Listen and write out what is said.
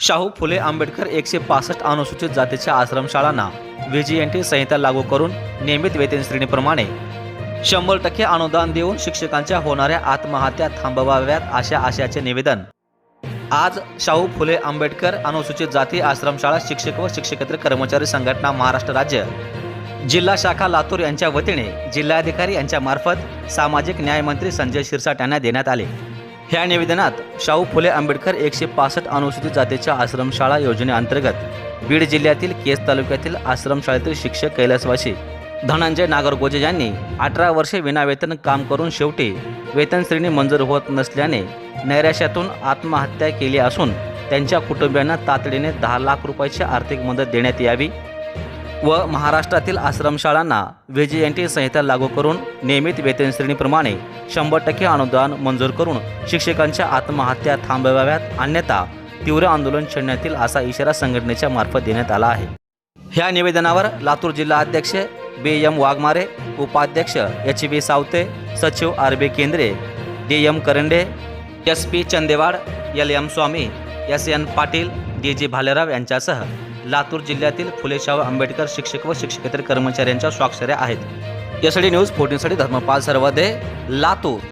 शाहू फुले आंबेडकर एकशे पासष्ट अनुसूचित जातीच्या आश्रमशाळांना व्हीजीएनटी संहिता लागू करून नियमित वेतन श्रेणीप्रमाणे शंभर टक्के अनुदान देऊन शिक्षकांच्या होणाऱ्या आत्महत्या थांबवाव्यात अशा आशयाचे निवेदन. आज शाहू फुले आंबेडकर अनुसूचित जाती आश्रमशाळा शिक्षक व शिक्षकेतर कर्मचारी संघटना महाराष्ट्र राज्य जिल्हा शाखा लातूर यांच्या वतीने जिल्हाधिकारी यांच्या मार्फत सामाजिक न्यायमंत्री संजय शिरसाट यांना देण्यात आले. ह्या निवेदनात शाहू फुले आंबेडकर एकशे पासष्ट अनुसूचित जातीच्या आश्रमशाळा योजनेअंतर्गत बीड जिल्ह्यातील केस तालुक्यातील आश्रमशाळेतील शिक्षक कैलासवासी धनंजय नागरगोजे यांनी अठरा वर्षे विनावेतन काम करून शेवटी वेतन श्रेणी मंजूर होत नसल्याने नैराश्यातून आत्महत्या केली असून त्यांच्या कुटुंबियांना तातडीने दहा लाख रुपयाची आर्थिक मदत देण्यात यावी. व महाराष्ट्रातील आश्रमशाळांना व्हीजीएनटी संहिता लागू करून नियमित वेतन श्रेणीप्रमाणे शंभर टक्के अनुदान मंजूर करून शिक्षकांच्या आत्महत्या थांबवाव्यात अन्यथा तीव्र आंदोलन छेडण्यातील असा इशारा संघटनेच्या मार्फत देण्यात आला आहे. ह्या निवेदनावर लातूर जिल्हा अध्यक्ष बी एम वाघमारे उपाध्यक्ष एच बी सावते सचिव R B Kendre D M Karande S P Chandewad L M Swami S N Patil D G Bhalerao यांच्यासह लातूर जिल्ह्यातील फुलेशाव आंबेडकर शिक्षक व शिक्षकेतर कर्मचाऱ्यांच्या स्वाक्षऱ्या आहेत. यासाठी न्यूज फोर्टीनसाठी धर्मपाल सर्वदे लातूर.